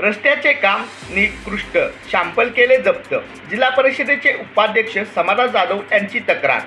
रस्त्याचे काम निकृष्ट. शॅम्पल केले जप्त. जिल्हा परिषदेचे उपाध्यक्ष समाधा जाधव यांची तक्रार.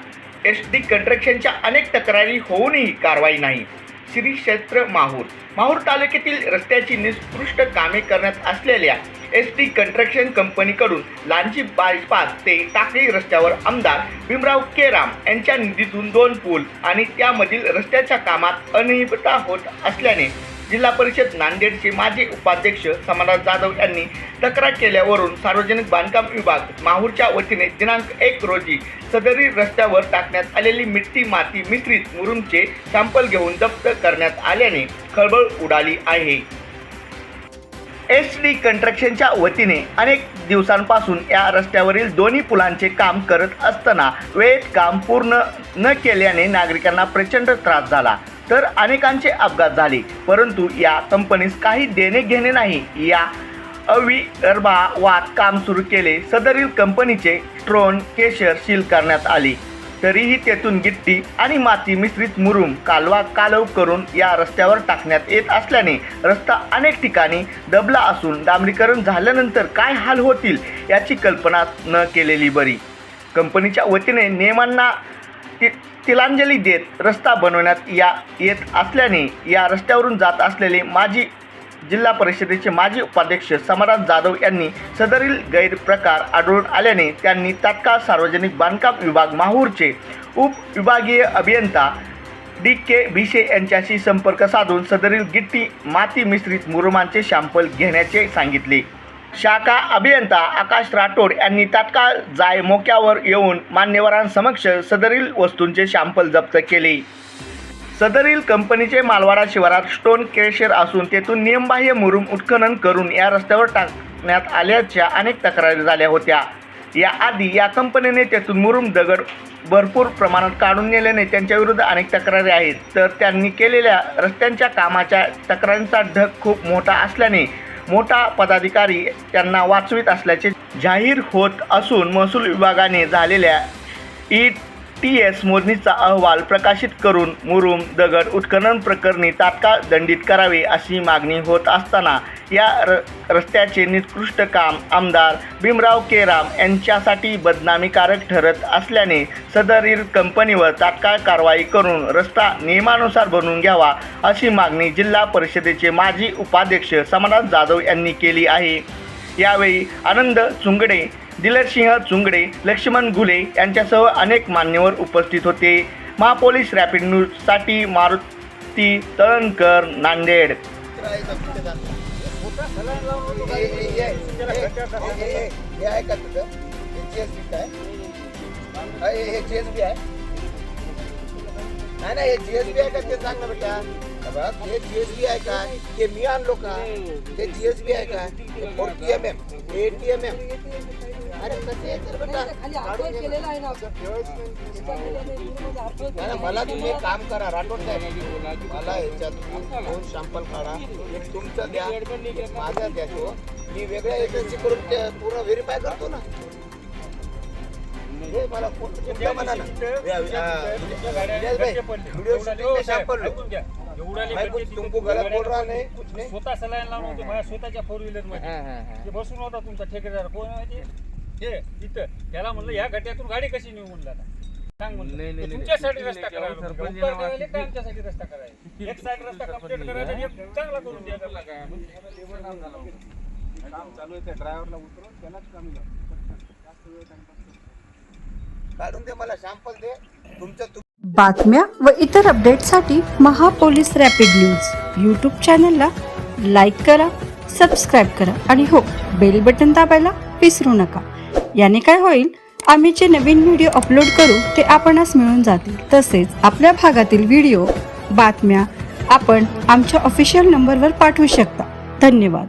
एस डी कंट्रक्शनच्या अनेक तक्रारी होऊनही कारवाई नाही. श्री क्षेत्र माहूर. माहूर तालुक्यातील रस्त्याची निष्कृष्ट कामे करण्यात असलेल्या एस टी कंस्ट्रक्शन कंपनीकडून लांजी बायपास ते टाकळी रस्त्यावर आमदार भीमराव केराम यांच्या निधीतून दोन पूल आणि त्यामधील रस्त्याच्या कामात अनियमितता होत असल्याने जिल्हा परिषद नांदेडचे माजी उपाध्यक्ष समाधान जाधव यांनी तक्रार केल्यावरून सार्वजनिक बांधकाम विभाग माहूरच्या वतीने दिनांक एक रोजी सदरी रस्त्यावर टाकण्यात आलेली मिट्टी माती मिश्रित मुरुमचे सॅम्पल घेऊन जप्त करण्यात आल्याने खळबळ उडाली आहे. एस डी कंस्ट्रक्शनच्या वतीने अनेक दिवसांपासून या रस्त्यावरील दोन्ही पुलांचे काम करत असताना वेळेत काम पूर्ण न केल्याने नागरिकांना प्रचंड त्रास झाला. तर अनेकांचे अपघात झाले. परंतु या कंपनीस काही देणे घेणे नाही. या अविर्भावात काम सुरू केले. सदरील कंपनीचे ट्रोन केशर सील करण्यात आले. तरीही तेथून गिट्टी आणि माती मिश्रित मुरुम कालवा कालव करून या रस्त्यावर टाकण्यात येत असल्याने रस्ता अनेक ठिकाणी दबला असून डांबरीकरण झाल्यानंतर काय हाल होतील याची कल्पना न केलेली बरी. कंपनीच्या वतीने नियमांना ति तिलांजली देत रस्ता बनवण्यात या येत असल्याने या रस्त्यावरून जात असलेले माजी जिल्हा परिषदेचे माजी उपाध्यक्ष समराज जाधव यांनी सदरील गैरप्रकार आढळून आल्याने त्यांनी तात्काळ सार्वजनिक बांधकाम विभाग माहूरचे उपविभागीय अभियंता डी के भिशे यांच्याशी संपर्क साधून सदरील गिट्टी माती मिश्रित मुरुमांचे सॅम्पल घेण्याचे सांगितले. शाखा अभियंता आकाश राठोड यांनी तात्काळ जाय मोक्यावर येऊन मान्यवरांसमक्ष सदरील वस्तूंचे शॅम्पल जप्त केले. सदरील कंपनीचे मालवाडा शिवारात स्टोन केशर असून तेथून नियमबाह्य मुरुम उत्खनन करून या रस्त्यावर टाकण्यात आल्याच्या अनेक तक्रारी झाल्या होत्या. याआधी या कंपनीने तेथून मुरुम दगड भरपूर प्रमाणात काढून नेल्याने त्यांच्याविरुद्ध अनेक तक्रारी आहेत. तर त्यांनी केलेल्या रस्त्यांच्या कामाच्या तक्रारींचा ढग खूप मोठा असल्याने मोठा पदाधिकारी त्यांना वाचवित असल्याचे जाहीर होत असून महसूल विभागाने झालेल्या ईट टी एस मोजणीचा अहवाल प्रकाशित करून मुरुम दगड उत्खनन प्रकरणी तात्काळ दंडित करावे अशी मागणी होत असताना या र रस्त्याचे निकृष्ट काम आमदार भीमराव केराम यांच्यासाठी बदनामीकारक ठरत असल्याने सदरील कंपनीवर तात्काळ कारवाई करून रस्ता नियमानुसार बनवून घ्यावा अशी मागणी जिल्हा परिषदेचे माजी उपाध्यक्ष समनाथ जाधव यांनी केली आहे. यावेळी आनंद चुंगडे दिलरसिंह चुंगडे लक्ष्मण गुले यांच्यासह अनेक मान्यवर उपस्थित होते. महापोलीस रॅपिड न्यूजसाठी मारुती तळणकर नांदेड. हे आहे का? आहे नाही नाही हे जीएसबी आहे का? ते सांग ना बेटा बघ हे जीएसबी आहे का? ते मी आणलो का हे जीएसबी आहे का? हे forty M M. Eighty M M. मला तुम्ही एक काम करा राठोड साहेब. मला ह्याच्यात दोन शॅम्पल काढा. एक तुमचं द्या माझा द्या तो. मी वेगळ्या एजन्सी करून ते पूर्ण व्हेरीफाय करतो ना. हे मला व्हिडिओ शूटिंग शॅम्पल तुमको गलत बोल रहा नहीं स्वतः सलाईन लावून होतो स्वतःच्या फोर व्हीलरमध्ये. ते बसून होता तुमचा ठेकेदार. कोण आहे ते? हे इथं. त्याला म्हणलं या गट्यातून गाडी कशी नेऊ म्हणलं आता? सांग म्हणलं. तुमच्यासाठी रस्ता करायला उपकार करायला का आमच्यासाठी रस्ता करायला एक साईड रस्ता कंप्लीट करायचा आणि एक चांगला करून द्यायचा काम चालू आहे त्या ड्रायव्हरला उतरवून त्यालाच कमी काढून दे मला शॅम्पल दे. तुमचं तुम- बातम्या व इतर अपडेटसाठी महापोलीस रॅपिड न्यूज यूट्यूब चॅनलला लाईक करा सबस्क्राईब करा आणि हो बेल बटन दाबायला विसरू नका. याने काय होईल? आम्ही जे नवीन व्हिडिओ अपलोड करू ते आपणास मिळून जातील. तसेच आपल्या भागातील व्हिडिओ बातम्या आपण आमच्या ऑफिशियल नंबरवर पाठवू शकता. धन्यवाद.